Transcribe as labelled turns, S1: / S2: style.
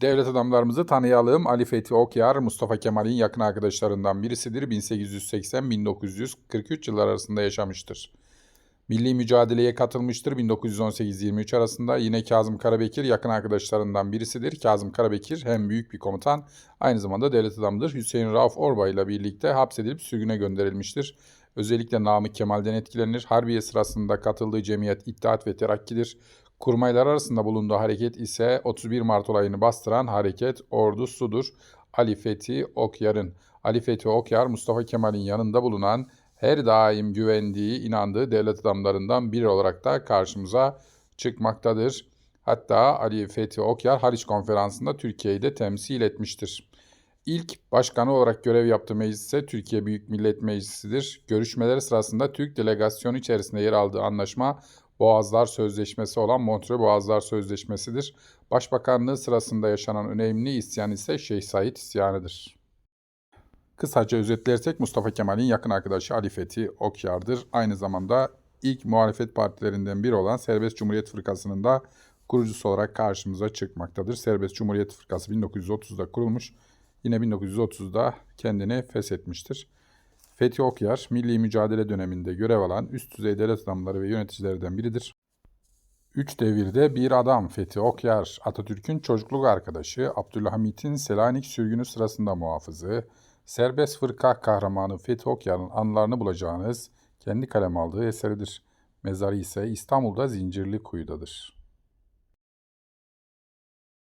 S1: Devlet adamlarımızı tanıyalım. Ali Fethi Okyar, Mustafa Kemal'in yakın arkadaşlarından birisidir. 1880-1943 yıllar arasında yaşamıştır. Milli mücadeleye katılmıştır 1918-23 arasında. Yine Kazım Karabekir yakın arkadaşlarından birisidir. Kazım Karabekir hem büyük bir komutan, aynı zamanda devlet adamıdır. Hüseyin Rauf Orbay ile birlikte hapsedilip sürgüne gönderilmiştir. Özellikle Namık Kemal'den etkilenir. Harbiye sırasında katıldığı cemiyet İttihat ve Terakki'dir. Kurmaylar arasında bulunduğu hareket ise 31 Mart olayını bastıran hareket ordusudur. Ali Fethi Okyar'ın. Ali Fethi Okyar, Mustafa Kemal'in yanında bulunan her daim güvendiği, inandığı devlet adamlarından biri olarak da karşımıza çıkmaktadır. Hatta Ali Fethi Okyar Haliç Konferansı'nda Türkiye'yi de temsil etmiştir. İlk başkanı olarak görev yaptığı meclis Türkiye Büyük Millet Meclisi'dir. Görüşmeleri sırasında Türk delegasyonu içerisinde yer aldığı anlaşma Boğazlar Sözleşmesi olan Montreux Boğazlar Sözleşmesi'dir. Başbakanlığı sırasında yaşanan önemli isyan ise Şeyh Said isyanıdır. Kısaca özetlersek Mustafa Kemal'in yakın arkadaşı Ali Fethi Okyar'dır. Aynı zamanda ilk muhalefet partilerinden biri olan Serbest Cumhuriyet Fırkası'nın da kurucusu olarak karşımıza çıkmaktadır. Serbest Cumhuriyet Fırkası 1930'da kurulmuş. Yine 1930'da kendini feshetmiştir. Fethi Okyar, milli mücadele döneminde görev alan üst düzey devlet adamları ve yöneticilerden biridir. Üç devirde bir adam Fethi Okyar, Atatürk'ün çocukluk arkadaşı, Abdülhamit'in Selanik sürgünü sırasında muhafızı, serbest fırka kahramanı Fethi Okyar'ın anılarını bulacağınız kendi kalem aldığı eseridir. Mezarı ise İstanbul'da Zincirli Kuyu'dadır.